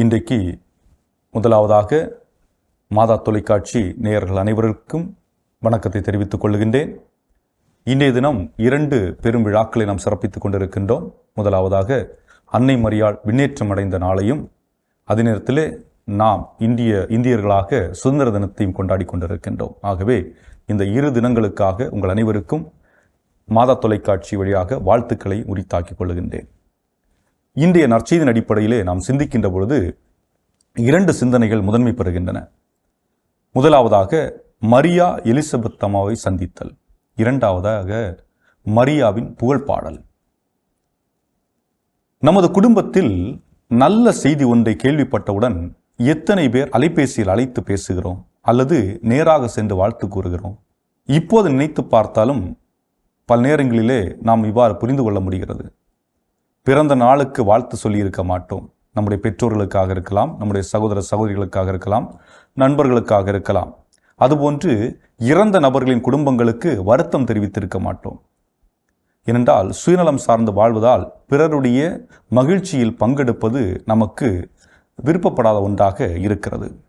இன்றைக்கு முதலாவதாக மாதா தொலைக்காட்சி நேயர்கள் அனைவருக்கும் வணக்கத்தை தெரிவித்துக் கொள்கின்றேன். இன்றைய தினம் இரண்டு பெரும் விழாக்களை நாம் சிறப்பித்துக் கொண்டிருக்கின்றோம். முதலாவதாக அன்னை மரியாள் விண்ணேற்றம் அடைந்த நாளையும் அதே நேரத்தில் நாம் இந்திய இந்தியர்களாக சுதந்திர தினத்தையும் கொண்டாடி கொண்டிருக்கின்றோம். ஆகவே இந்த இரு தினங்களுக்காக உங்கள் அனைவருக்கும் மாதா தொலைக்காட்சி வழியாக வாழ்த்துக்களை உரித்தாக்கிக் கொள்கின்றேன். இன்றைய நற்செய்தின் அடிப்படையிலே நாம் சிந்திக்கின்ற பொழுது இரண்டு சிந்தனைகள் முதன்மை பெறுகின்றன. முதலாவதாக மரியா எலிசபெத் அம்மாவை சந்தித்தல். இரண்டாவதாக மரியாவின் புகழ்பாடல் நமது குடும்பத்தில் நல்ல செய்தி ஒன்றை கேள்விப்பட்டவுடன் எத்தனை பேர் அலைபேசியில் அழைத்து பேசுகிறோம் அல்லது நேராக சென்று வாழ்த்து கூறுகிறோம்? இப்போது நினைத்து பார்த்தாலும் பல நேரங்களிலே நாம் இவ்வாறு புரிந்து கொள்ள முடிகிறது. பிறந்த நாளுக்கு வாழ்த்து சொல்லியிருக்க மாட்டோம். நம்முடைய பெற்றோர்களுக்காக இருக்கலாம் நம்முடைய சகோதர சகோதரிகளுக்காக இருக்கலாம் நண்பர்களுக்காக இருக்கலாம். அதுபோன்று இறந்த நபர்களின் குடும்பங்களுக்கு வருத்தம் தெரிவித்திருக்க மாட்டோம். ஏனென்றால் சுயநலம் சார்ந்து வாழ்வதால் பிறருடைய மகிழ்ச்சியில் பங்கெடுப்பது நமக்கு விருப்பப்படாத ஒன்றாக இருக்கிறது.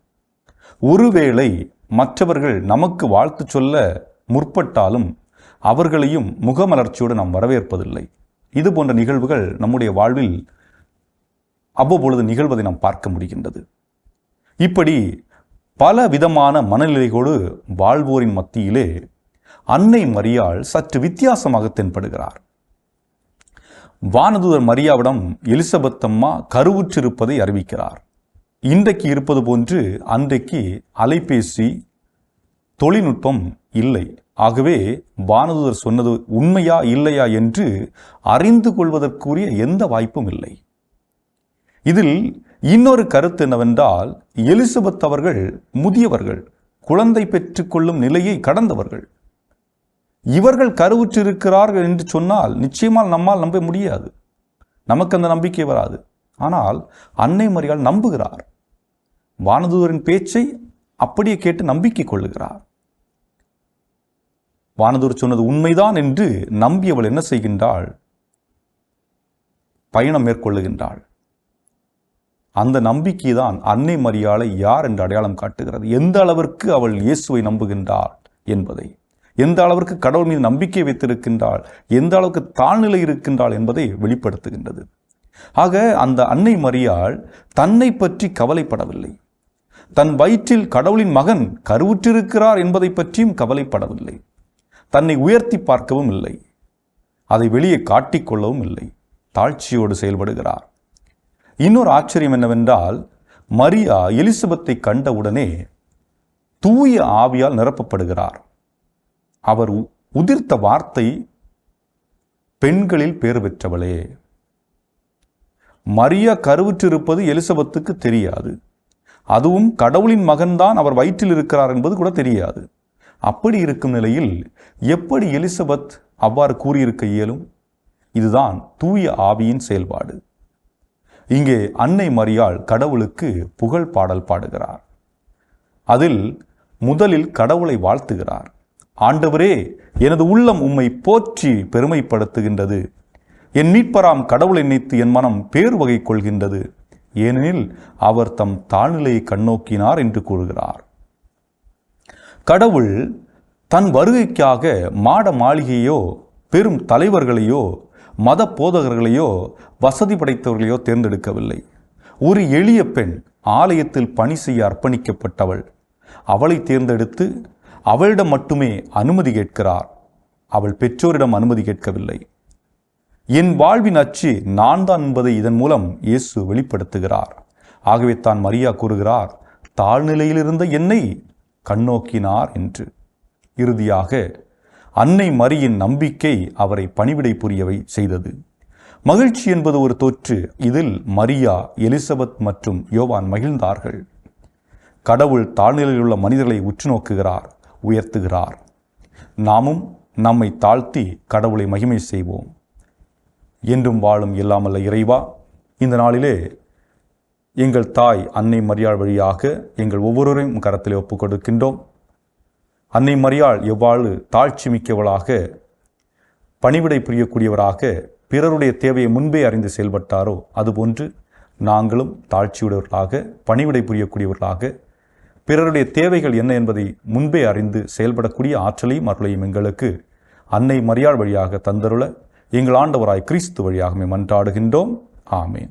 ஒருவேளை மற்றவர்கள் நமக்கு வாழ்த்து சொல்ல முற்பட்டாலும் அவர்களையும் முகமலர்ச்சியோடு நாம் வரவேற்பதில்லை. இது போன்ற நிகழ்வுகள் நம்முடைய வாழ்வில் அவ்வப்பொழுது நிகழ்வதை நாம் பார்க்க முடிகின்றது. இப்படி பல விதமான மனநிலைகளோடு வாழ்வோரின் மத்தியிலே அன்னை மரியாள் சற்று வித்தியாசமாக தென்படுகிறார். வானதூதர் மரியாவிடம் எலிசபெத் அம்மா கருவுற்றிருப்பதை அறிவிக்கிறார். இன்றைக்கு இருப்பது போன்று அன்றைக்கு அலைபேசி தொழில்நுட்பம் இல்லை. ஆகவே வானதூதர் சொன்னது உண்மையா இல்லையா என்று அறிந்து கொள்வதற்குரிய எந்த வாய்ப்பும் இல்லை. இதில் இன்னொரு கருத்து என்னவென்றால் எலிசபெத் அவர்கள் முதியவர்கள் குழந்தை பெற்றுக்கொள்ளும் நிலையை கடந்தவர்கள். இவர்கள் கருவுற்றிருக்கிறார்கள் என்று சொன்னால் நிச்சயமாக நம்மால் நம்ப முடியாது. நமக்கு அந்த நம்பிக்கை வராது. ஆனால் அன்னை மரியாள் நம்புகிறார். வானதூதரின் பேச்சை அப்படியே கேட்டு நம்பிக்கை கொள்ளுகிறார். வானதூர் சொன்னது உண்மைதான் என்று நம்பியவள் என்ன செய்கின்றாள்? பயணம் மேற்கொள்ளுகின்றாள். அந்த நம்பிக்கை தான் அன்னை மரியாளை யார் என்று அடையாளம் காட்டுகிறது. எந்த அளவிற்கு அவள் இயேசுவை நம்புகின்றாள் என்பதை எந்த அளவிற்கு கடவுள் மீது நம்பிக்கை வைத்திருக்கின்றாள் எந்த அளவுக்கு தாழ்நிலை இருக்கின்றாள் என்பதை வெளிப்படுத்துகின்றது. ஆக அந்த அன்னை மரியாள் தன்னை பற்றி கவலைப்படவில்லை. தன் வயிற்றில் கடவுளின் மகன் கருவுற்றிருக்கிறார் என்பதை பற்றியும் கவலைப்படவில்லை. தன்னை உயர்த்தி பார்க்கவும் இல்லை. அதை வெளியே காட்டிக்கொள்ளவும் இல்லை. தாழ்ச்சியோடு செயல்படுகிறார். இன்னொரு ஆச்சரியம் என்னவென்றால் மரியா எலிசபெத்தை கண்டவுடனே தூய ஆவியால் நிரப்பப்படுகிறார். அவர் உ- உதிர்த்த வார்த்தை பெண்களில் பேர் பெற்றவளே. மரியா கருவுற்றிருப்பது எலிசபெத்துக்கு தெரியாது. அதுவும் கடவுளின் மகன்தான் அவர் வயிற்றில் இருக்கிறார் என்பது கூட தெரியாது. அப்படி இருக்கும் நிலையில் எப்படி எலிசபெத் அவ்வாறு கூறியிருக்க இயலும்? இதுதான் தூய ஆவியின் செயல்பாடு. இங்கே அன்னை மரியாள் கடவுளுக்கு புகழ் பாடல் பாடுகிறார். அதில் முதலில் கடவுளை வாழ்த்துகிறார். ஆண்டவரே எனது உள்ளம் உம்மை போற்றி பெருமைப்படுத்துகின்றது. என் மீட்பராம் கடவுளை நினைத்து என் மனம் பேர் வகை கொள்கின்றது ஏனெனில் அவர் தம் தாழ்நிலையை கண்ணோக்கினார் என்று கூறுகிறார். கடவுள் தன் வருகைக்காக மாட மாளிகையோ பெரும் தலைவர்களையோ மத போதகர்களையோ வசதி படைத்தவர்களையோ தேர்ந்தெடுக்கவில்லை. ஒரு எளிய பெண் ஆலயத்தில் பணி செய்ய அர்ப்பணிக்கப்பட்டவள். அவளை தேர்ந்தெடுத்து அவளிடம் மட்டுமே அனுமதி கேட்கிறார். அவள் பெற்றோரிடம் அனுமதி கேட்கவில்லை. என் வாழ்வின் அச்சு நான் தான் என்பதை இதன் மூலம் இயேசு வெளிப்படுத்துகிறார். ஆகவே தான் மரியா கூறுகிறார் தாழ்நிலையில் இருந்த என்னை கண்ணோக்கினார் என்று. இறுதியாக அன்னை மரியின் நம்பிக்கை அவரை பணிவிடை புரியவை செய்தது. மகிழ்ச்சி என்பது ஒரு தொற்று. இதில் மரியா எலிசபெத் மற்றும் யோவான் மகிழ்ந்தார்கள். கடவுள் தாழ்நிலையில் உள்ள மனிதர்களை உற்று நோக்குகிறார் உயர்த்துகிறார். நாமும் நம்மை தாழ்த்தி கடவுளை மகிமை செய்வோம். என்றும் வாழும் எல்லாமல்ல இறைவா இந்த நாளிலே எங்கள் தாய் அன்னை மரியாள் வழியாக எங்கள் ஒவ்வொருவரையும் கரத்தில் ஒப்புக் கொடுக்கின்றோம் அன்னை மரியாள் எவ்வாறு தாழ்ச்சி மிக்கவளாக பணிவிடை புரியக்கூடியவராக பிறருடைய தேவையை முன்பே அறிந்து செயல்பட்டாரோ அதுபோன்று நாங்களும் தாழ்ச்சியுடையவர்களாக பணிவிடை புரியக்கூடியவர்களாக பிறருடைய தேவைகள் என்ன என்பதை முன்பே அறிந்து செயல்படக்கூடிய ஆற்றலையும் அருளையும் எங்களுக்கு அன்னை மரியாள் வழியாக தந்தருள எங்கள் ஆண்டவராய் கிறிஸ்து வழியாகவே மன்றாடுகின்றோம். ஆமேன்.